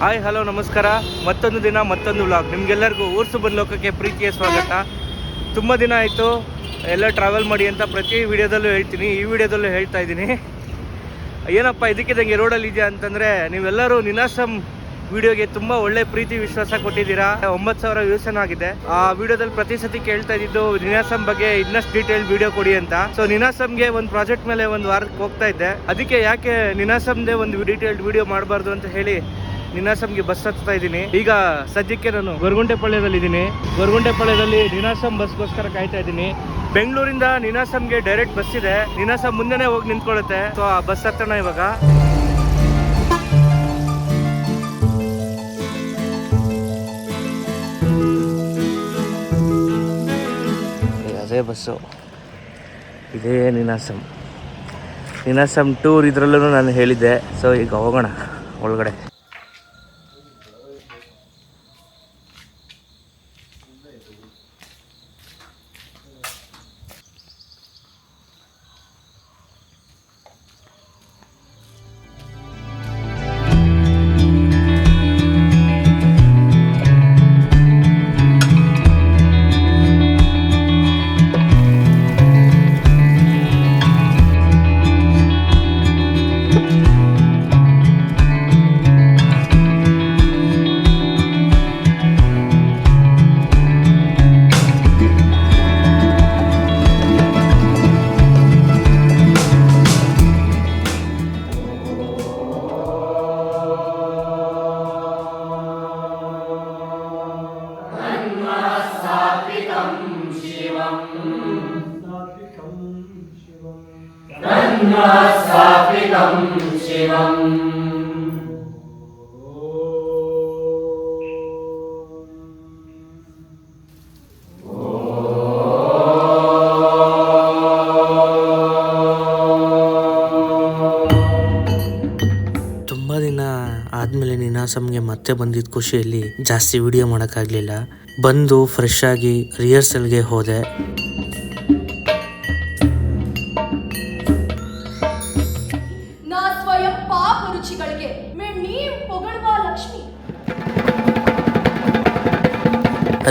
Hi, hello, ನಮಸ್ಕಾರ. ಮತ್ತೊಂದು ದಿನ, ಮತ್ತೊಂದು ವ್ಲಾಗ್ ನಿಮ್ಗೆಲ್ಲರಿಗೂ ಊರ್ಸು ಬಂದ ಲೋಕಕ್ಕೆ ಪ್ರೀತಿಯ ಸ್ವಾಗತ. ತುಂಬ ದಿನ ಆಯಿತು. ಎಲ್ಲ ಟ್ರಾವೆಲ್ ಮಾಡಿ ಅಂತ ಪ್ರತಿ ವಿಡಿಯೋದಲ್ಲೂ ಹೇಳ್ತೀನಿ. ಈ ವಿಡಿಯೋದಲ್ಲೂ ಹೇಳ್ತಾ ಇದ್ದೀನಿ. ಏನಪ್ಪ ಇದಕ್ಕಿದಂಗೆ ರೋಡಲ್ಲಿ ಇದೆಯಾ ಅಂತಂದರೆ, ನೀವೆಲ್ಲರೂ ನಿನಾಸಮ್ ವಿಡಿಯೋಗೆ ತುಂಬ ಒಳ್ಳೆ ಪ್ರೀತಿ, ವಿಶ್ವಾಸ ಕೊಟ್ಟಿದ್ದೀರಾ. ಒಂಬತ್ತು ಸಾವಿರ ವ್ಯೂಸನ್ ಆಗಿದೆ. ಆ ವಿಡಿಯೋದಲ್ಲಿ ಪ್ರತಿ ಸತಿ ಕೇಳ್ತಾ ಇದ್ದಿದ್ದು ನಿನಾಸಮ್ ಬಗ್ಗೆ ಇನ್ನಷ್ಟು ಡೀಟೇಲ್ ವಿಡಿಯೋ ಕೊಡಿ ಅಂತ. ಸೊ ನಿನಾಸಂಗೆ ಒಂದು ಪ್ರಾಜೆಕ್ಟ್ ಮೇಲೆ ಒಂದು ವಾರಕ್ಕೆ ಹೋಗ್ತಾ ಇದ್ದೆ. ಅದಕ್ಕೆ ಯಾಕೆ ನಿನಾಸಂದೇ ಒಂದು ಡೀಟೇಲ್ಡ್ ವಿಡಿಯೋ ಮಾಡಬಾರ್ದು ಅಂತ ಹೇಳಿ ನಿನಾಸಮ್ಗೆ ಬಸ್ ಹತ್ತಾ ಇದ್ದೀನಿ. ಈಗ ಸದ್ಯಕ್ಕೆ ನಾನು ಗೊರಗುಂಟೆಪಾಳ್ಯದಲ್ಲಿ ಇದ್ದೀನಿ ಗೊರಗುಂಟೆಪಾಳ್ಯದಲ್ಲಿ ನಿನಾಸಂ ಬಸ್ಗೋಸ್ಕರ ಕಾಯ್ತಾ ಇದ್ದೀನಿ. ಬೆಂಗಳೂರಿಂದ ನಿನಾಸಂಗೆ ಡೈರೆಕ್ಟ್ ಬಸ್ ಇದೆ. ನಿನಾಸಂ ಮುಂದೆನೆ ಹೋಗಿ ನಿಂತ್ಕೊಳ್ಳುತ್ತೆ. ಸೊ ಆ ಬಸ್ ಹತ್ತೋಣ ಇವಾಗ. ಅದೇ ಬಸ್ಸು ಇದೇ ನಿನಾಸಂ. ನಿನಾಸಂ ಟೂರ್ ಇದರಲ್ಲೂ ನಾನು ಹೇಳಿದ್ದೆ. ಸೊ ಈಗ ಹೋಗೋಣ ಒಳಗಡೆ. ತುಂಬ ನಿನಾಸಮ್ಗೆ ಮತ್ತೆ ಬಂದಿದ್ದ ಖುಷಿಯಲ್ಲಿ ಜಾಸ್ತಿ ವಿಡಿಯೋ ಮಾಡೋಕ್ಕಾಗಲಿಲ್ಲ. ಬಂದು ಫ್ರೆಶ್ ಆಗಿ ರಿಹರ್ಸಲ್ಗೆ ಹೋದೆ.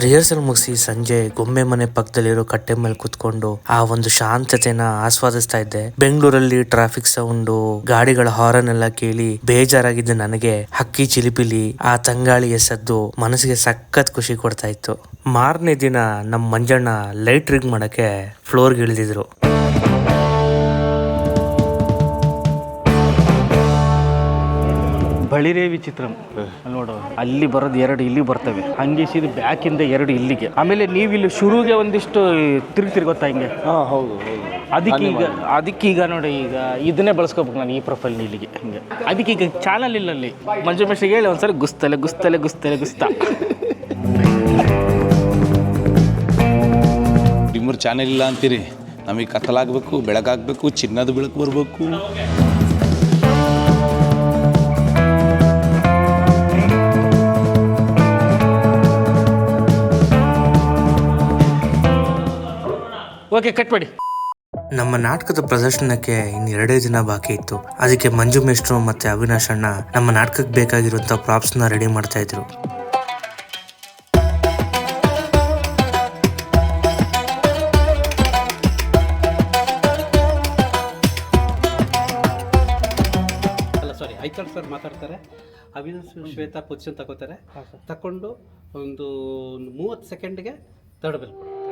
ರಿಹರ್ಸಲ್ ಮುಗಿಸಿ ಸಂಜೆ ಗೊಂಬೆ ಮನೆ ಪಕ್ಕದಲ್ಲಿರೋ ಕಟ್ಟೆ ಮೇಲೆ ಕುತ್ಕೊಂಡು ಆ ಒಂದು ಶಾಂತತೆನ ಆಸ್ವಾದಿಸ್ತಾ ಇದ್ದೆ. ಬೆಂಗಳೂರಲ್ಲಿ ಟ್ರಾಫಿಕ್ ಸೌಂಡು ಗಾಡಿಗಳ ಹಾರನ್ ಎಲ್ಲ ಕೇಳಿ ಬೇಜಾರಾಗಿದ್ದ ನನಗೆ ಹಕ್ಕಿ ಚಿಲಿಪಿಲಿ, ಆ ತಂಗಾಳಿಯ ಸದ್ದು ಮನಸ್ಸಿಗೆ ಸಖತ್ ಖುಷಿ ಕೊಡ್ತಾ ಇತ್ತು. ಮಾರನೇ ದಿನ ನಮ್ಮ ಮಂಜಣ್ಣ ಲೈಟ್ ರಿಗ್ ಮಾಡಕ್ಕೆ ಫ್ಲೋರ್ಗೆ ಇಳಿದಿದ್ರು. ಬಳಿರೇವಿ ಚಿತ್ರಂ ನೋಡೋ ನೋಡು ಅಲ್ಲಿ ಬರೋದು ಎರಡು ಇಲ್ಲಿ ಬರ್ತವೆ. ಹಂಗೆ ಸೀದ ಬ್ಯಾಕಿಂದ ಎರಡು ಇಲ್ಲಿಗೆ. ಆಮೇಲೆ ನೀವು ಇಲ್ಲಿ ಶುರುಗೆ ಒಂದಿಷ್ಟು ತಿರುಗ್ತಿರಿ ಗೊತ್ತಾ ಹಿಂಗೆ? ಹಾಂ ಹೌದು ಈಗ ಅದಕ್ಕೆ ಈಗ ನೋಡಿ ಈಗ ಇದನ್ನೇ ಬಳಸ್ಕೋಬೇಕು ನಾನು ಈ ಪ್ರೊಫೈಲ್ ಇಲ್ಲಿಗೆ. ಹಿಂಗೆ. ಈಗ ಚಾನಲ್ ಇಲ್ಲ ಅಲ್ಲಿ ಮಂಜು ಮೆಸ್ಸಿಗೆ ಹೇಳಿ ಒಂದ್ಸರಿ ಗುಸ್ತಲೆ ಗುಸ್ತಲೆ ಗುಸ್ತಲೆ ಗುಸ್ತಾ. ನಿಮ್ಮೂರು ಚಾನಲ್ ಇಲ್ಲ ಅಂತೀರಿ. ನಮಗೆ ಕತ್ತಲಾಗಬೇಕು ಬೆಳಗಾಗಬೇಕು ಚಿನ್ನದ ಬೆಳಕು ಬರಬೇಕು. ಓಕೆ ಮಾಡಿ. ನಮ್ಮ ನಾಟಕದ ಪ್ರದರ್ಶನಕ್ಕೆ ಇನ್ನು ಎರಡೇ ದಿನ ಬಾಕಿ ಇತ್ತು. ಅದಕ್ಕೆ ಮಂಜು ಮೇಷ್ಟ್ರು ಮತ್ತೆ ಅವಿನಾಶ್ ಅಣ್ಣ ನಮ್ಮ ನಾಟಕಕ್ಕೆ ಬೇಕಾಗಿರುವಂತ ಪ್ರಾಪ್ಸ್ನ ರೆಡಿ ಮಾಡ್ತಾ ಇದ್ರು. ಅಲ್ಲ ಸಾರಿ ಐಕಲ್ ಸರ್ ಮಾತಾಡ್ತಾರೆ. ಅವಿನಾಶ್ ಶ್ವೇತಾ ಪೊಸಿಷನ್ ತಗೋತಾರೆ. ತಕೊಂಡು ಒಂದು ಮೂವತ್ತು ಸೆಕೆಂಡ್ಗೆ ತಡಬೇಕು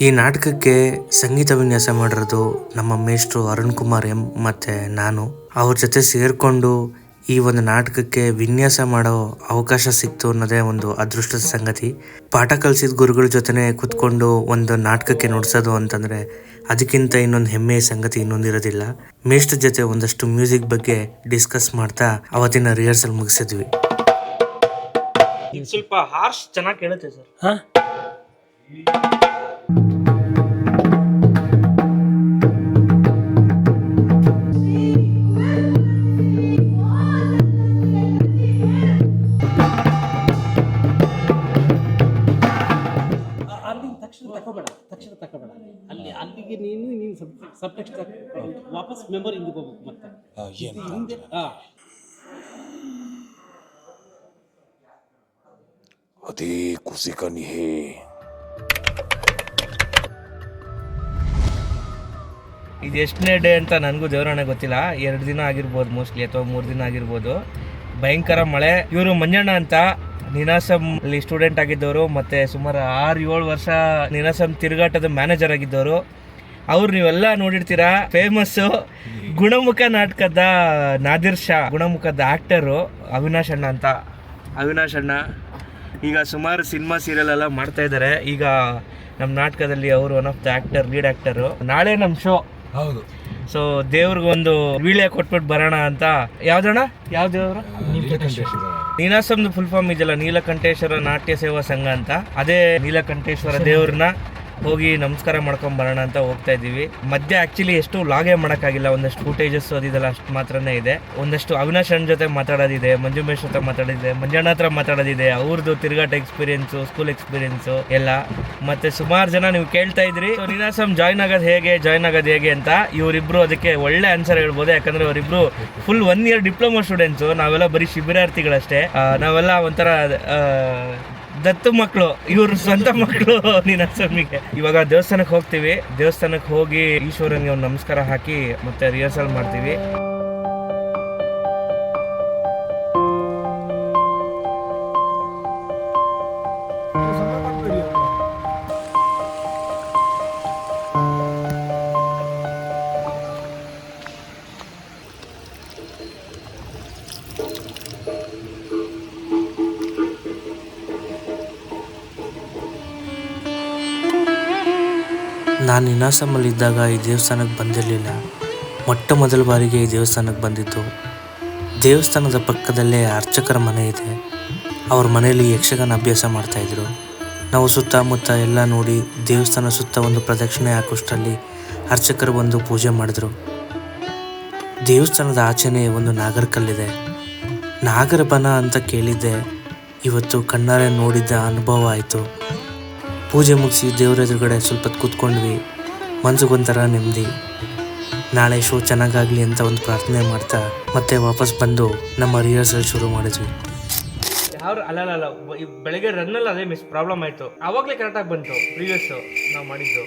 ಈ ನಾಟಕಕ್ಕೆ ಸಂಗೀತ ವಿನ್ಯಾಸ ಮಾಡಿರೋದು ನಮ್ಮ ಮೇಷ್ಟ್ರು ಅರುಣ್ ಕುಮಾರ್ ಎಂ ಮತ್ತೆ ನಾನು. ಅವ್ರ ಜೊತೆ ಸೇರಿಕೊಂಡು ಈ ಒಂದು ನಾಟಕಕ್ಕೆ ವಿನ್ಯಾಸ ಮಾಡೋ ಅವಕಾಶ ಸಿಕ್ತು ಅನ್ನೋದೇ ಒಂದು ಅದೃಷ್ಟದ ಸಂಗತಿ. ಪಾಠ ಕಲಿಸಿದ ಗುರುಗಳ ಜೊತೆನೆ ಕುತ್ಕೊಂಡು ಒಂದು ನಾಟಕಕ್ಕೆ ನುಡ್ಸೋದು ಅಂತಂದ್ರೆ ಅದಕ್ಕಿಂತ ಇನ್ನೊಂದು ಹೆಮ್ಮೆಯ ಸಂಗತಿ ಇನ್ನೊಂದಿರೋದಿಲ್ಲ ಮೇಷ್ಟ್ರ ಜೊತೆ ಒಂದಷ್ಟು ಮ್ಯೂಸಿಕ್ ಬಗ್ಗೆ ಡಿಸ್ಕಸ್ ಮಾಡ್ತಾ ಅವತ್ತಿನ ರಿಹರ್ಸಲ್ ಮುಗಿಸಿದ್ವಿ. ಸ್ವಲ್ಪ ಹಾರ್ಶ್ ಚೆನ್ನಾಗಿ ಕೇಳುತ್ತೆ ಸರ್. ಅಲ್ಲಿಗೆ ನೀನು ನೀನು ಸಬ್ ವಾಪಸ್ ಮೆಂಬರ್ ಹಿಂದಕ್ಕೆ ಹೋಗ್ಬೇಕು ಮತ್ತೆ. ಏನು ಹಿಂದೆ ಹಾಂ. ಅದೇ ಕುಸಿಕನಿಹೇ ಇದು ಎಷ್ಟನೇ ಡೇ ಅಂತ ನನಗೂ ದೇವರಾಣೆ ಗೊತ್ತಿಲ್ಲ. ಎರಡು ದಿನ ಆಗಿರ್ಬೋದು ಮೋಸ್ಟ್ಲಿ ಅಥವಾ ಮೂರು ದಿನ ಆಗಿರ್ಬೋದು. ಭಯಂಕರ ಮಳೆ. ಇವರು ಮಂಜಣ್ಣ ಅಂತ ನಿನಾಸಂ ಅಲ್ಲಿ ಸ್ಟೂಡೆಂಟ್ ಆಗಿದ್ದವರು ಮತ್ತೆ ಸುಮಾರು ಆರು ಏಳು ವರ್ಷ ನಿನಾಸಂ ತಿರುಗಾಟದ ಮ್ಯಾನೇಜರ್ ಆಗಿದ್ದವರು. ಅವ್ರು ನೀವೆಲ್ಲ ನೋಡಿರ್ತೀರಾ ಫೇಮಸ್ ಗುಣಮುಖ ನಾಟಕದ ನಾದಿರ್ ಶಾ ಗುಣಮುಖದ ಆಕ್ಟರು ಅವಿನಾಶ್ ಅಣ್ಣ ಅಂತ. ಅವಿನಾಶ್ ಅಣ್ಣ ಈಗ ಸುಮಾರು ಸಿನಿಮಾ ಸೀರಿಯಲ್ ಎಲ್ಲ ಮಾಡ್ತಾ ಇದ್ದಾರೆ. ಈಗ ನಮ್ಮ ನಾಟಕದಲ್ಲಿ ಅವರು one of the actor lead actor ನಾಳೆ ನಮ್ಮ ಶೋ ಹೌದು. ಸೊ ದೇವ್ರಿಗೊಂದು ವೀಳ್ಯ ಕೊಟ್ಬಿಟ್ಟು ಬರೋಣ ಅಂತ. ಯಾವ್ದಣ್ಣ ಯಾವ ದೇವ್ರು? ನೀನಾಸಮ್ದು ಫುಲ್ ಫಾರ್ಮ್ ಇದೆಯಲ್ಲ ನೀಲಕಂಠೇಶ್ವರ ನಾಟ್ಯ ಸೇವಾ ಸಂಘ ಅಂತ. ಅದೇ ನೀಲಕಂಠೇಶ್ವರ ದೇವ್ರನ್ನ ಹೋಗಿ ನಮಸ್ಕಾರ ಮಾಡ್ಕೊಂಡು ಬರೋಣ ಅಂತ ಹೋಗ್ತಾ ಇದ್ದೀವಿ. ಮಧ್ಯ ಆ್ಯಕ್ಚುಲಿ ಎಷ್ಟು ಲಾಗೇ ಮಾಡೋಕ್ಕಾಗಿಲ್ಲ, ಒಂದಷ್ಟು ಫೂಟೇಜಸ್ ಅದಿದೆಲ್ಲ ಅಷ್ಟು ಮಾತ್ರನೇ ಇದೆ. ಒಂದಷ್ಟು ಅವಿನಾಶ್ ಅಣ್ಣ ಜೊತೆ ಮಾತಾಡೋದಿದೆ ಮಂಜುಮೇಶ್ ಜೊತೆ ಮಾತಾಡಿದೆ ಮಂಜಣ್ಣ ಹತ್ರ ಮಾತಾಡೋದಿದೆ ಅವ್ರದ್ದು ತಿರುಗಾಟ ಎಕ್ಸ್ಪೀರಿಯನ್ಸು ಸ್ಕೂಲ್ ಎಕ್ಸ್ಪೀರಿಯನ್ಸು ಎಲ್ಲ. ಮತ್ತೆ ಸುಮಾರು ಜನ ನೀವು ಕೇಳ್ತಾ ಇದ್ರಿ. ನೀನಾಸಮ್ ಜಾಯ್ನ್ ಆಗೋದು ಹೇಗೆ ಜಾಯ್ನ್ ಆಗೋದು ಹೇಗೆ ಅಂತ ಇವರಿಬ್ರು ಅದಕ್ಕೆ ಒಳ್ಳೆ ಆನ್ಸರ್ ಹೇಳ್ಬೋದು. ಯಾಕಂದ್ರೆ ಅವರಿಬ್ರು full one year diploma students ನಾವೆಲ್ಲ ಬರೀ ಶಿಬಿರಾರ್ಥಿಗಳಷ್ಟೇ. ನಾವೆಲ್ಲ ಒಂಥರ ದತ್ತು ಮಕ್ಕಳು ಇವರು ಸ್ವಂತ ಮಕ್ಕಳು ಸ್ವಾಮಿಗೆ ಇವಾಗ ದೇವಸ್ಥಾನಕ್ಕೆ ಹೋಗ್ತೀವಿ. ದೇವಸ್ಥಾನಕ್ಕೆ ಹೋಗಿ ಈಶ್ವರನಿಗೆ ಒಂದು ನಮಸ್ಕಾರ ಹಾಕಿ ಮತ್ತೆ ರಿಹರ್ಸಲ್ ಮಾಡ್ತೀವಿ. ನಾನು ನಿನಾಸಮಲ್ಲಿದ್ದಾಗ ಈ ದೇವಸ್ಥಾನಕ್ಕೆ ಬಂದಿರಲಿಲ್ಲ. ಮೊಟ್ಟ ಮೊದಲ ಬಾರಿಗೆ ಈ ದೇವಸ್ಥಾನಕ್ಕೆ ಬಂದಿತ್ತು ದೇವಸ್ಥಾನದ ಪಕ್ಕದಲ್ಲೇ ಅರ್ಚಕರ ಮನೆ ಇದೆ. ಅವ್ರ ಮನೆಯಲ್ಲಿ ಯಕ್ಷಗಾನ ಅಭ್ಯಾಸ ಮಾಡ್ತಾಯಿದ್ರು ನಾವು ಸುತ್ತಮುತ್ತ ಎಲ್ಲ ನೋಡಿ ದೇವಸ್ಥಾನ ಸುತ್ತ ಒಂದು ಪ್ರದಕ್ಷಿಣೆ ಹಾಕೋಷ್ಟರಲ್ಲಿ ಅರ್ಚಕರು ಬಂದು ಪೂಜೆ ಮಾಡಿದ್ರು. ದೇವಸ್ಥಾನದ ಆಚೆನೇ ಒಂದು ನಾಗರಕಲ್ಲಿದೆ. ನಾಗರಬನ ಅಂತ ಕೇಳಿದ್ದೆ. ಇವತ್ತು ಕಣ್ಣಾರೆ ನೋಡಿದ್ದ ಅನುಭವ ಆಯಿತು. ಪೂಜೆ ಮುಗಿಸಿ ದೇವ್ರ ಎದುರುಗಡೆ ಸ್ವಲ್ಪ ಹೊತ್ತು ಕೂತ್ಕೊಂಡ್ವಿ. ಮನ್ಸಿಗೊಂಥರ ನೆಮ್ಮದಿ. ನಾಳೆ ಶೋ ಚೆನ್ನಾಗಾಗಲಿ ಅಂತ ಒಂದು ಪ್ರಾರ್ಥನೆ ಮಾಡ್ತಾ ಮತ್ತೆ ವಾಪಸ್ ಬಂದು ನಮ್ಮ ರಿಹರ್ಸಲ್ ಶುರು ಮಾಡಿದ್ವಿ. ಯಾರು ಅಲ್ಲ ಅಲ್ಲ ಬೆಳಗ್ಗೆ ರನ್ನಲ್ಲಿ ಅದೇ ಮಿಸ್ ಪ್ರಾಬ್ಲಮ್ ಆಯಿತು. ಅವಾಗಲೇ ಕರೆಕ್ಟಾಗಿ ಬಂತು ಪ್ರೀವಿಯಸ್ ನಾವು ಮಾಡಿದ್ದು.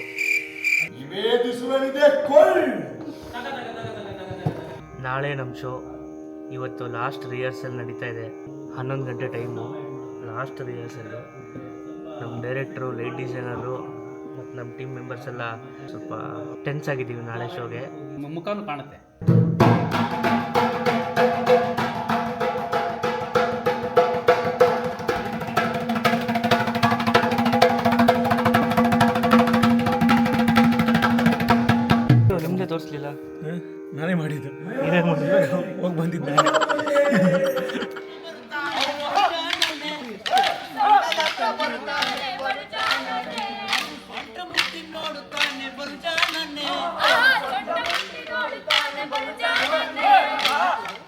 ನಾಳೆ ನಮ್ಮ ಶೋ. ಇವತ್ತು ಲಾಸ್ಟ್ ರಿಹರ್ಸಲ್ ನಡೀತಾ ಇದೆ. ಹನ್ನೊಂದು ಗಂಟೆ ಟೈಮು ಲಾಸ್ಟ್ ರಿಹರ್ಸಲ್ಲು ನಮ್ಮ ಡೈರೆಕ್ಟ್ರು ಲೈಟ್ ಡಿಸೈನರು ಮತ್ತು ನಮ್ಮ ಟೀಮ್ ಮೆಂಬರ್ಸ್ ಎಲ್ಲ ಸ್ವಲ್ಪ ಟೆನ್ಸ್ ಆಗಿದ್ದೀವಿ ನಾಳೆ ಶೋಗೆ. ಮುಖಾನು ಮುಖನೂ ಕಾಣುತ್ತೆ. ನಿಮ್ಮದೇ ತೋರಿಸ್ಲಿಲ್ಲ? ನಾನೇ ಮಾಡಿದ್ದು. ಹೋಗಿ ಬಂದಿದ್ದೆ